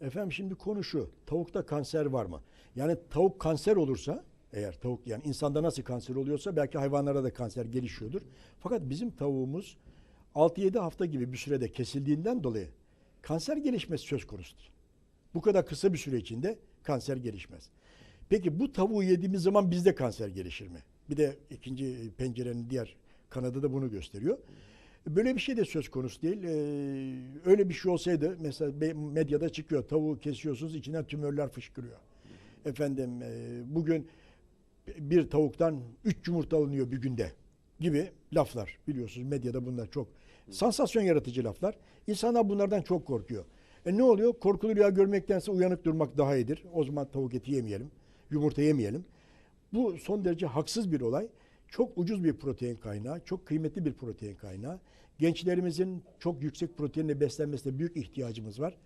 Efendim şimdi konu şu. Tavukta kanser var mı? Yani tavuk kanser olursa eğer tavuk yani insanda nasıl kanser oluyorsa belki hayvanlara da kanser gelişiyordur. Fakat bizim tavuğumuz 6-7 hafta gibi bir sürede kesildiğinden dolayı kanser gelişmesi söz konusu değil. Bu kadar kısa bir süre içinde kanser gelişmez. Peki bu tavuğu yediğimiz zaman bizde kanser gelişir mi? Bir de ikinci pencerenin diğer kanadı da bunu gösteriyor. Böyle bir şey de söz konusu değil. Ee, öyle bir şey olsaydı mesela medyada çıkıyor. Tavuğu kesiyorsunuz içinden tümörler fışkırıyor. Efendim e, bugün bir tavuktan 3 yumurta alınıyor bir günde gibi laflar biliyorsunuz medyada bunlar çok sansasyon yaratıcı laflar. İnsanlar bunlardan çok korkuyor. E ne oluyor? Korkulu rüya görmektense uyanık durmak daha iyidir. O zaman tavuk eti yemeyelim, yumurta yemeyelim. Bu son derece haksız bir olay. Çok ucuz bir protein kaynağı, çok kıymetli bir protein kaynağı. Gençlerimizin çok yüksek proteinle beslenmesine büyük ihtiyacımız var.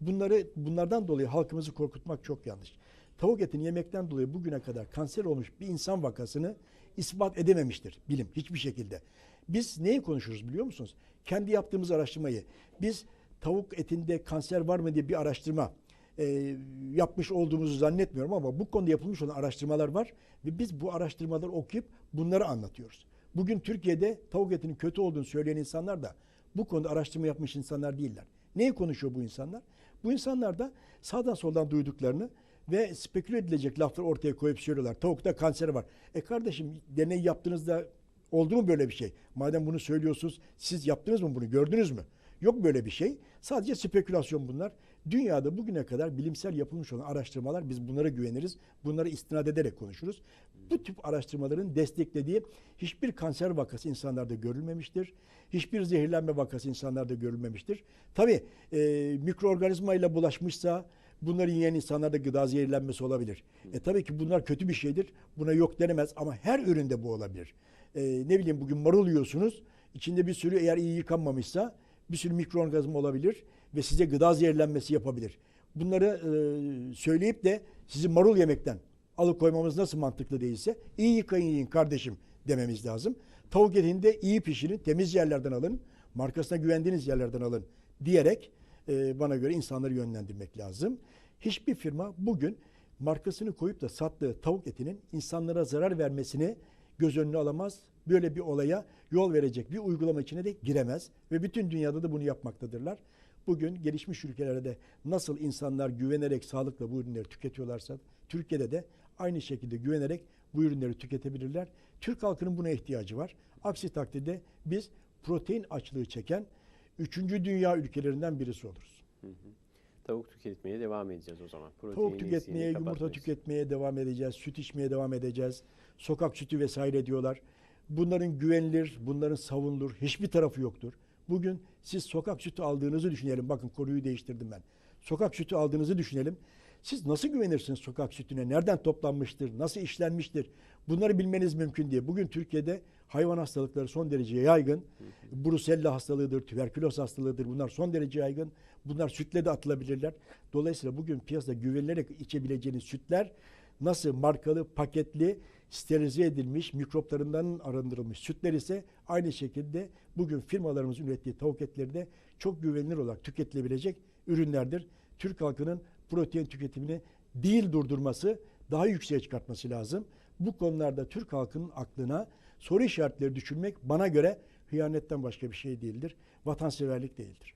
Bunları bunlardan dolayı halkımızı korkutmak çok yanlış. Tavuk etini yemekten dolayı bugüne kadar kanser olmuş bir insan vakasını ispat edememiştir bilim hiçbir şekilde. Biz neyi konuşuruz biliyor musunuz? Kendi yaptığımız araştırmayı. Biz tavuk etinde kanser var mı diye bir araştırma e, yapmış olduğumuzu zannetmiyorum ama bu konuda yapılmış olan araştırmalar var ve biz bu araştırmaları okuyup bunları anlatıyoruz. Bugün Türkiye'de tavuk etinin kötü olduğunu söyleyen insanlar da bu konuda araştırma yapmış insanlar değiller. Neyi konuşuyor bu insanlar? Bu insanlar da sağdan soldan duyduklarını ve speküle edilecek lafları ortaya koyup söylüyorlar. Tavukta kanser var. E kardeşim deney yaptığınızda oldu mu böyle bir şey? Madem bunu söylüyorsunuz siz yaptınız mı bunu gördünüz mü? Yok böyle bir şey. Sadece spekülasyon bunlar. Dünyada bugüne kadar bilimsel yapılmış olan araştırmalar biz bunlara güveniriz. Bunları istinad ederek konuşuruz. Bu tip araştırmaların desteklediği hiçbir kanser vakası insanlarda görülmemiştir. Hiçbir zehirlenme vakası insanlarda görülmemiştir. Tabii e, mikroorganizma ile bulaşmışsa bunları yiyen insanlarda gıda zehirlenmesi olabilir. E tabii ki bunlar kötü bir şeydir. Buna yok denemez ama her üründe bu olabilir. E, ne bileyim bugün marul yiyorsunuz. İçinde bir sürü eğer iyi yıkanmamışsa bir sürü mikroorganizma olabilir ve size gıda zehirlenmesi yapabilir. Bunları e, söyleyip de sizi marul yemekten alıkoymamız nasıl mantıklı değilse iyi yıkayın yiyin kardeşim dememiz lazım. Tavuk etini de iyi pişirin, temiz yerlerden alın, markasına güvendiğiniz yerlerden alın diyerek e, bana göre insanları yönlendirmek lazım. Hiçbir firma bugün markasını koyup da sattığı tavuk etinin insanlara zarar vermesini göz önüne alamaz. Böyle bir olaya yol verecek bir uygulama içine de giremez ve bütün dünyada da bunu yapmaktadırlar. Bugün gelişmiş ülkelerde nasıl insanlar güvenerek sağlıkla bu ürünleri tüketiyorlarsa Türkiye'de de aynı şekilde güvenerek bu ürünleri tüketebilirler. Türk halkının buna ihtiyacı var. Aksi takdirde biz protein açlığı çeken üçüncü dünya ülkelerinden birisi oluruz. Tavuk tüketmeye devam edeceğiz o zaman. Tavuk Protein tüketmeye, eksiğini yumurta kapatmayız. tüketmeye devam edeceğiz, süt içmeye devam edeceğiz. Sokak sütü vesaire diyorlar. Bunların güvenilir, bunların savunulur, hiçbir tarafı yoktur. Bugün siz sokak sütü aldığınızı düşünelim. Bakın konuyu değiştirdim ben. Sokak sütü aldığınızı düşünelim. Siz nasıl güvenirsiniz sokak sütüne? Nereden toplanmıştır? Nasıl işlenmiştir? Bunları bilmeniz mümkün diye. Bugün Türkiye'de hayvan hastalıkları son derece yaygın. Brusella hastalığıdır, tüberküloz hastalığıdır. Bunlar son derece yaygın. Bunlar sütle de atılabilirler. Dolayısıyla bugün piyasada güvenilerek içebileceğiniz sütler nasıl markalı, paketli, sterilize edilmiş, mikroplarından arındırılmış sütler ise aynı şekilde bugün firmalarımızın ürettiği tavuk etleri de çok güvenilir olarak tüketilebilecek ürünlerdir. Türk halkının protein tüketimini değil durdurması, daha yükseğe çıkartması lazım. Bu konularda Türk halkının aklına soru işaretleri düşürmek bana göre hıyanetten başka bir şey değildir. Vatanseverlik değildir.